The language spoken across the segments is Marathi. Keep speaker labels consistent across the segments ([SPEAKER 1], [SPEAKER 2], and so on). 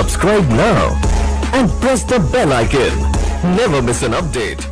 [SPEAKER 1] Subscribe now and press the bell icon. Never miss an update.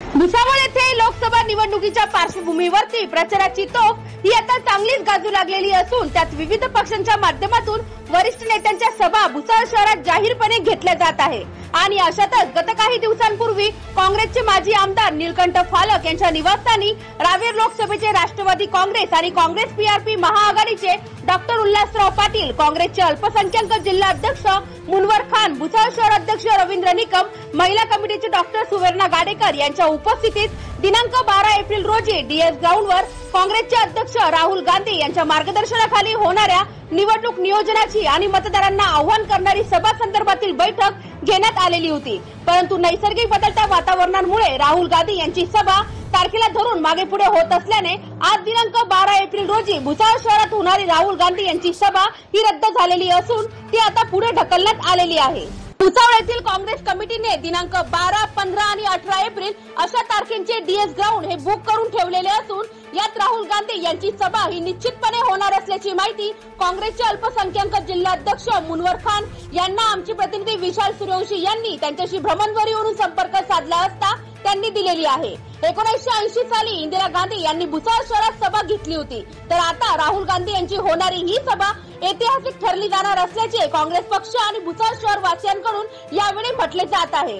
[SPEAKER 2] Bhusawal येथे लोकसभा निवडणुकीच्या पार्श्वभूमीवरती प्रचाराची तोफ ही आता चांगलीच गाजू लागलेली असून त्यात विविध पक्षांच्या माध्यमातून वरिष्ठ नेत्यांच्या सभा भुसाळ शहरात जाहीरपणे घेतल्या जात आहे. आणि अशातच गत काही दिवसांपूर्वी काँग्रेसचे माजी आमदार निलकंठ फालक यांच्या निवासस्थानी रावेर लोकसभेचे राष्ट्रवादी काँग्रेस आणि काँग्रेस पीआरपी महाआघाडीचे डॉक्टर उल्हासराव पाटील काँग्रेसचे अल्पसंख्याक जिल्हा अध्यक्ष मुनवर खान भुसाळ शहर अध्यक्ष रवींद्र निकम महिला कमिटीचे डॉक्टर सुवर्णा गाडेकर यांच्या उपस्थितीत दिनांक बारा एप्रिल रोजी डीएस ग्राउंडवर काँग्रेसचे अध्यक्ष राहुल गांधी यांच्या मार्गदर्शनाखाली होणाऱ्या निवडणूक नियोजनाची आणि मतदारांना आव्हान करणारी सभा संदर्भातील बैठक घेण्यात आलेली होती. परंतु नैसर्गिक बदलत्या वातावरणामुळे राहुल गांधी यांची सभा तारखेला धरून मागे पुढे होत असल्याने आज दिनांक बारा एप्रिल रोजी भुसावळ शहरात होणारी राहुल गांधी यांची सभा ही रद्द झालेली असून ती आता पुढे ढकलण्यात आलेली आहे. भुसावळ येथील काँग्रेस कमिटीने दिनांक बारा पंधरा आणि अठरा एप्रिल अशा तारखेंचे डीएस ग्राउंड हे बुक करून ठेवलेले असून यात राहुल गांधी यांची सभा ही निश्चितपणे होणार असल्याची माहिती काँग्रेसचे अल्पसंख्याक जिल्हाध्यक्ष मुनवर खान यांना आमचे प्रतिनिधी विशाल सूर्यवंशी यांनी त्यांच्याशी भ्रमणध्वनीवरून संपर्क साधला असता त्यांनी दिलेली आहे. एकोणीसशे ऐंशी साली इंदिरा गांधी यांनी भुसावळ शहरात सभा घेतली होती. तर आता राहुल गांधी यांची होणारी ही सभा ऐतिहासिक ठरली जाणार असल्याचे काँग्रेस पक्ष आणि भुसावळ शहर वासियांकडून यावेळी म्हटले जात आहे.